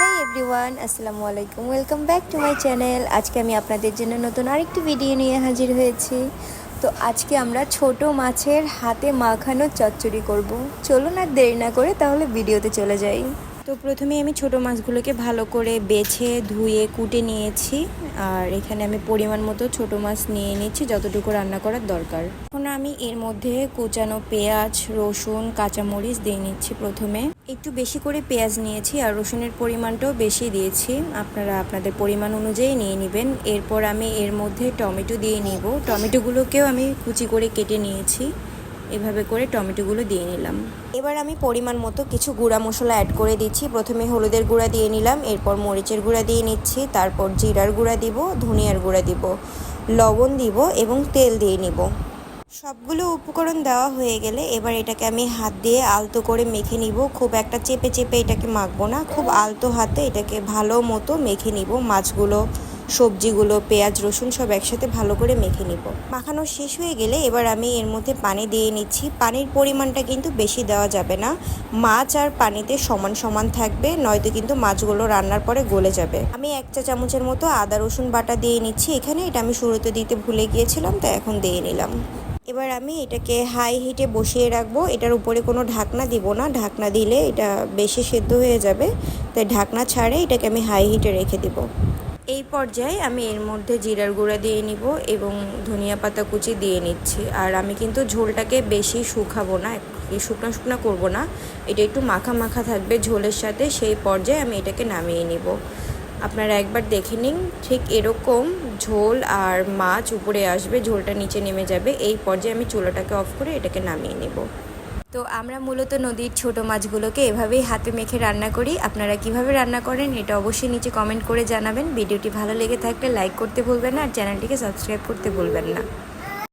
High everyone আসসালামু আলাইকুম welcome back to my channel আজকে আমি আপনাদের জন্য নতুন আরেকটি ভিডিও নিয়ে হাজির হয়েছি। তো আজকে আমরা ছোট মাছের হাতে মাখানো চচ্চড়ি করব। চলুন আর দেরি না করে তাহলে ভিডিওতে চলে যাই। তো প্রথমে আমি ছোট মাছগুলোকে ভালো করে বেছে, ধুয়ে, কুটে নিয়েছি। আর এখানে আমি পরিমাণ মতো ছোট মাছ নিয়ে নিচ্ছি, যতটুকু রান্না করার দরকার। এখন আমি এর মধ্যে কুচানো পেঁয়াজ, রসুন, কাঁচামরিচ দিয়ে নিচ্ছি প্রথমে। একটু বেশি করে পেঁয়াজ নিয়েছি আর রসুনের পরিমাণটাও বেশি দিয়েছি। আপনারা আপনাদের পরিমাণ অনুযায়ী নিয়ে নেবেন। এরপর আমি এর মধ্যে টমেটো দিয়ে নিব। টমেটোগুলোকেও আমি কুচি করে কেটে নিয়েছি। এভাবে করে টমেটোগুলো দিয়ে নিলাম। এবার আমি পরিমাণ মতো কিছু গুঁড়া মশলা অ্যাড করে দিচ্ছি। প্রথমে হলুদের গুঁড়া দিয়ে নিলাম, এরপর মরিচের গুঁড়া দিয়ে নিচ্ছি, তারপর জিরার গুঁড়া দিব, ধনিয়ার গুঁড়া দিব, লবণ দিব এবং তেল দিয়ে নিব। সবগুলো উপকরণ দেওয়া হয়ে গেলে এবার এটাকে আমি হাত দিয়ে আলতো করে মেখে নিব। খুব একটা চেপে চেপে এটাকে মাখবো না, খুব আলতো হাতে এটাকে ভালো মতো মেখে নিব মাছগুলো। সবজিগুলো, পেঁয়াজ, রসুন সব একসাথে ভালো করে মেখে নিব। মাখানো শেষ হয়ে গেলে এবার আমি এর মধ্যে পানি দিয়ে নিচ্ছি। পানির পরিমাণটা কিন্তু বেশি দেওয়া যাবে না। মাছ আর পানিতে সমান সমান থাকবে, নয়তো কিন্তু মাছগুলো রান্নার পরে গলে যাবে। আমি এক চা চামচের মতো আদা, রসুন বাটা দিয়ে নিচ্ছি এখানে। এটা আমি শুরুতে দিতে ভুলে গিয়েছিলাম তাই এখন দিয়ে নিলাম। এবার আমি এটাকে হাই হিটে বসিয়ে রাখব। এটার উপরে কোনো ঢাকনা দিব না। ঢাকনা দিলে এটা বেশি সেদ্ধ হয়ে যাবে। তাই ঢাকনা ছাড়ে এটাকে আমি হাই হিটে রেখে দিব। এই পর্যায়ে আমি এর মধ্যে জিরার গুঁড়া দিয়ে নিব এবং ধনিয়া পাতা কুচি দিয়ে নিচ্ছি। আর আমি কিন্তু ঝোলটাকে বেশি শুকাবো না শুকনো শুকনো করব না। এটা একটু মাখা মাখা থাকবে ঝোলের সাথে, সেই পর্যায়ে আমি এটাকে নামিয়ে নিব। আপনারা একবার দেখে নিন, ঠিক এরকম ঝোল আর মাছ উপরে আসবে, ঝোলটা নিচে নেমে যাবে। এই পর্যায়ে আমি চুলাটাকে অফ করে এটাকে নামিয়ে নেব। তো আমরা মূলত নদীর ছোট মাছগুলোকে এভাবেই হাতে মেখে রান্না করি। আপনারা কীভাবে রান্না করেন এটা অবশ্যই নিচে কমেন্ট করে জানাবেন। ভিডিওটি ভালো লেগে থাকলে লাইক করতে ভুলবেন না আর চ্যানেলটিকে সাবস্ক্রাইব করতে ভুলবেন না।